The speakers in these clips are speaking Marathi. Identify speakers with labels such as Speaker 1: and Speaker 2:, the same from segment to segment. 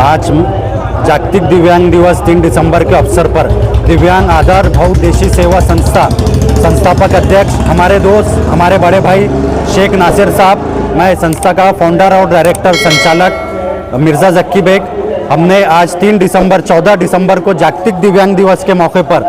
Speaker 1: आज जागतिक दिव्यांग दिवस तीन दिसंबर के अवसर पर दिव्यांग आधार बहुउद्देशीय सेवा संस्था, संस्थापक अध्यक्ष, हमारे दोस्त, हमारे बड़े भाई शेख नासिर साहब, मैं संस्था का फाउंडर और डायरेक्टर संचालक मिर्ज़ा जक्की बेग। हमने आज तीन दिसंबर चौदह दिसंबर को जागतिक दिव्यांग दिवस के मौके पर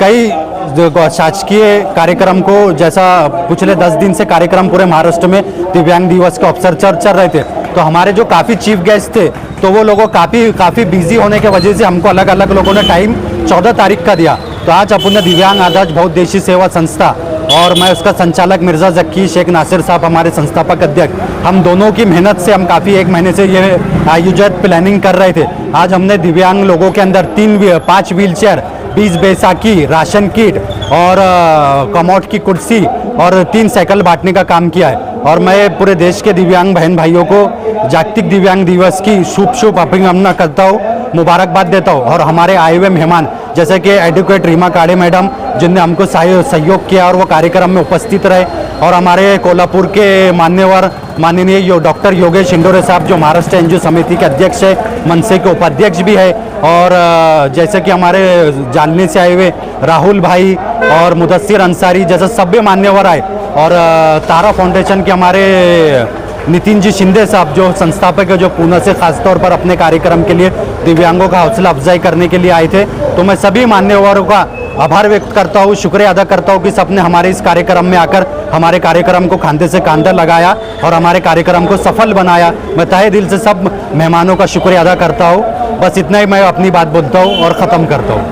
Speaker 1: कई शासकीय कार्यक्रम को जैसा पिछले दस दिन से कार्यक्रम पूरे महाराष्ट्र में दिव्यांग दिवस के अवसर चल चल रहे थे। तो हमारे जो काफ़ी चीफ गेस्ट थे तो वो लोगों काफ़ी काफ़ी बिज़ी होने के वजह से हमको अलग अलग लोगों ने टाइम चौदह तारीख का दिया। तो आज अपन ने दिव्यांग आदर्श बहुउद्देशीय सेवा संस्था और मैं उसका संचालक मिर्ज़ा जक्की, शेख नासिर साहब, हमारे संस्थापक अध्यक्ष, हम दोनों की मेहनत से हम काफ़ी एक महीने से ये आयोजित प्लानिंग कर रहे थे। आज हमने दिव्यांग लोगों के अंदर तीन पाँच व्हील चेयर बीस बैसाखी, राशन किट और कमोट की कुर्सी और तीन साइकिल बांटने का काम किया है। और मैं पूरे देश के दिव्यांग बहन भाइयों को जागतिक दिव्यांग दिवस की शुभ शुभ अभिनंदना करता हूँ, मुबारकबाद देता हूँ। और हमारे आए हुए मेहमान, जैसे कि एडवोकेट रीमा काड़े मैडम, जिनने हमको सहयोग किया और वो कार्यक्रम में उपस्थित रहे और हमारे कोल्हापुर के मान्यवर, माननीय यो, डॉक्टर योगेश इंडोरे साहब, जो महाराष्ट्र एनजीओ समिति के अध्यक्ष है, मनसे के उपाध्यक्ष भी है, और जैसे कि हमारे जालने से आए हुए राहुल भाई और मुदस्सिर अंसारी जैसे सभ्य मान्यवर आए, और तारा फाउंडेशन के हमारे नितिन जी शिंदे साहब, जो संस्थापक है, जो पुणे से खासतौर पर अपने कार्यक्रम के लिए दिव्यांगों का हौसला अफजाई करने के लिए आए थे तो मैं सभी मान्यवरों का आभार व्यक्त करता हूँ शुक्रिया अदा करता हूँ कि सबने हमारे इस कार्यक्रम में आकर हमारे कार्यक्रम को खांधे से कांधा लगाया और हमारे कार्यक्रम को सफल बनाया। मैं तहे दिल से सब मेहमानों का शुक्रिया अदा करता हूँ। बस इतना ही मैं अपनी बात बोलता हूँ और ख़त्म करता हूँ।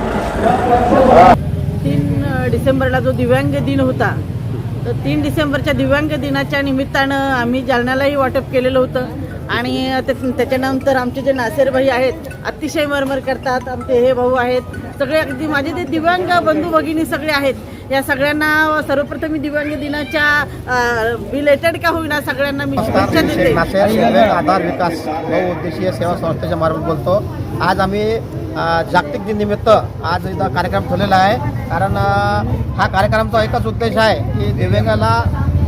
Speaker 2: तीन डिसेंबरला जो दिव्यांग दिन होता तर तीन डिसेंबरच्या दिव्यांग दिनाच्या निमित्तानं आम्ही जालन्यालाही वाटप केलेलं होतं. आणि त्या- त्याच्यानंतर आमचे जे नासेर भाई आहेत अतिशय मरमर करतात. आमचे हे भाऊ आहेत. सगळे अगदी माझे ते दिव्यांग बंधू भगिनी सगळे आहेत. या सगळ्यांना सर्वप्रथम मी दिव्यांग दिनाच्या रिलेटेड का होईना सगळ्यांना मी शुभेच्छा देते.
Speaker 3: आधार विकास बहुउद्देशीय सेवा संस्थेच्या मार्फत बोलतो. आज आम्ही जागतिक दिन निमित्त आज इथं कार्यक्रम ठेवलेला आहे. कारण हा कार्यक्रमचा एकच उद्देश आहे की दिव्यांगाला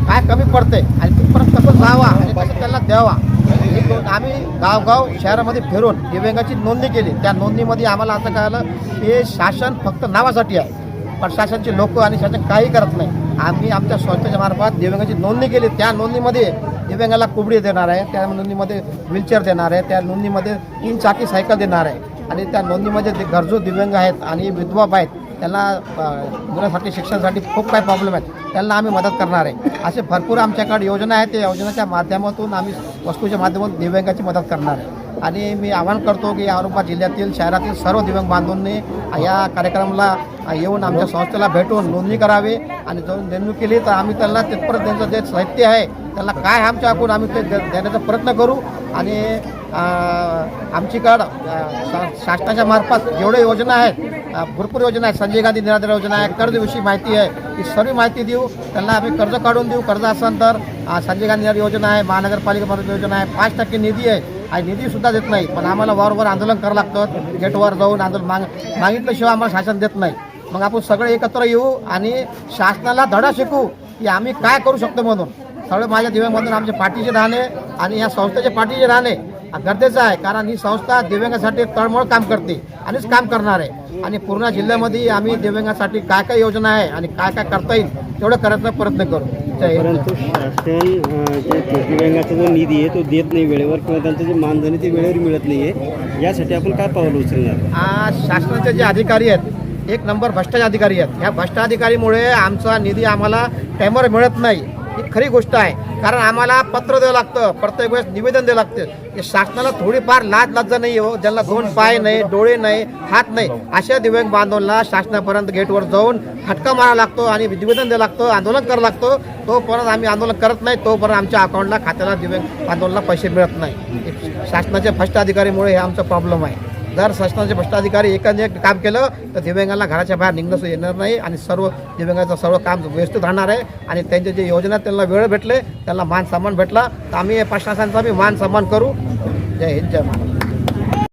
Speaker 3: काय कमी पडते आणि तिथपर्यंत कसं जावा आणि कसं त्यांना द्यावा. हे आम्ही गावगाव शहरामध्ये फिरून दिव्यांगाची नोंदणी केली. त्या नोंदणीमध्ये आम्हाला असं कळालं की शासन फक्त नावासाठी आहे. पण शासनचे लोक आणि शासन काही करत नाही. आम्ही आमच्या संस्थेच्या मार्फत दिव्यांगाची नोंदणी केली. त्या नोंदणीमध्ये दिव्यांगाला कुबडी देणार आहे त्या नोंदणीमध्ये व्हीलचेअर देणार आहे त्या नोंदणीमध्ये तीन चाकी सायकल देणार आहे. आणि त्या नोंदणीमध्ये जे गरजू दिव्यांग आहेत आणि विधवा आहेत त्यांना मुलासाठी शिक्षणासाठी खूप काही प्रॉब्लेम आहेत. त्यांना आम्ही मदत करणार आहे. असे भरपूर आमच्याकडे योजना आहेत. त्या योजनेच्या माध्यमातून आम्ही वस्तूच्या माध्यमातून दिव्यांगाची मदत करणार आणि मी आवाहन करतो की औरंगाबाद जिल्ह्यातील शहरातील सर्व दिव्यांग बांधवांनी या कार्यक्रमाला येऊन आमच्या संस्थेला भेटून नोंदणी करावी आणि जर नेमणूक केली तर आम्ही त्यांना तिथपर्यंत त्यांचं जे साहित्य आहे त्यांना काय आमच्याकडून आम्ही ते दे- देण्याचा प्रयत्न करू आणि आमची आमच्याकडं शा- शासनाच्या मार्फत जेवढे योजना आहेत भरपूर योजना आहेत संजय गांधी निराधार योजना आहे कर्जविषयी माहिती आहे ही सर्व माहिती देऊ त्यांना आम्ही कर्ज काढून देऊ कर्ज असेल तर संजय गांधी निराधार योजना आहे महानगरपालिका योजना आहे पाच टक्के निधी आहे आणि निधीसुद्धा देत नाही पण आम्हाला वारंवार आंदोलन करावं लागतं गेटवर जाऊन आंदोलन माग मागितल्याशिवाय आम्हाला शासन देत नाही. मग आपण सगळे एकत्र येऊ आणि शासनाला धडा शिकू की आम्ही काय करू शकतो म्हणून. सगळे माझ्या दिव्यांगमधून आमचे पाठीचे राहणे आणि या संस्थेचे पाठीचे राहणे गरजेचं आहे कारण ही संस्था दिव्यांगासाठी तळमळ काम करते आणिच काम करणार आहे. आणि पूर्ण जिल्ह्यामध्ये आम्ही दिव्यांगासाठी काय काय योजना आहे आणि काय काय करता येईल तेवढं करायचा प्रयत्न करू.
Speaker 4: परंतु शासन दिव्यांगाचा जो निधी आहे तो देत नाही वेळेवर किंवा त्यांचं जे मानधन ते वेळेवर मिळत नाही आहे यासाठी आपण काय पावलं उचलणार?
Speaker 3: शासनाचे जे अधिकारी आहेत एक नंबर भ्रष्टाचार अधिकारी आहेत. ह्या भ्रष्टाधिकारीमुळे आमचा निधी आम्हाला टायमवर मिळत नाही. ही खरी गोष्ट आहे. कारण आम्हाला पत्र द्यावं लागतं प्रत्येक वेळेस निवेदन द्यावं लागतं. हे शासनाला थोडीफार लाज लज्जा नाही हो ज्यांना दोन पाय नाही डोळे नाही हात नाही अशा दिव्यांग बांधवांना शासनापर्यंत गेटवर जाऊन फटका मारावा लागतो आणि निवेदन द्यावं लागतं आंदोलन करावं लागतं. तोपर्यंत आम्ही आंदोलन करत नाही तोपर्यंत आमच्या अकाउंटला खात्याला दिव्यांग बांधवांना पैसे मिळत नाही. शासनाच्या शासनाच्या भ्रष्टाधिकारीमुळे हे आमचा प्रॉब्लेम आहे. जर शासनाचे भ्रष्टाधिकारी एकाने एक काम केलं तर दिव्यांगांना घराच्या बाहेर निघणं येणार नाही आणि सर्व दिव्यांगाचं सर्व काम व्यवस्थित राहणार आहे. आणि त्यांचे जे योजना आहेत, त्यांना वेळ भेटले त्यांना मान सन्मान भेटला. तर आम्ही प्रशासनाचा आम्ही मान सन्मान करू. जय हिंद जय महाराज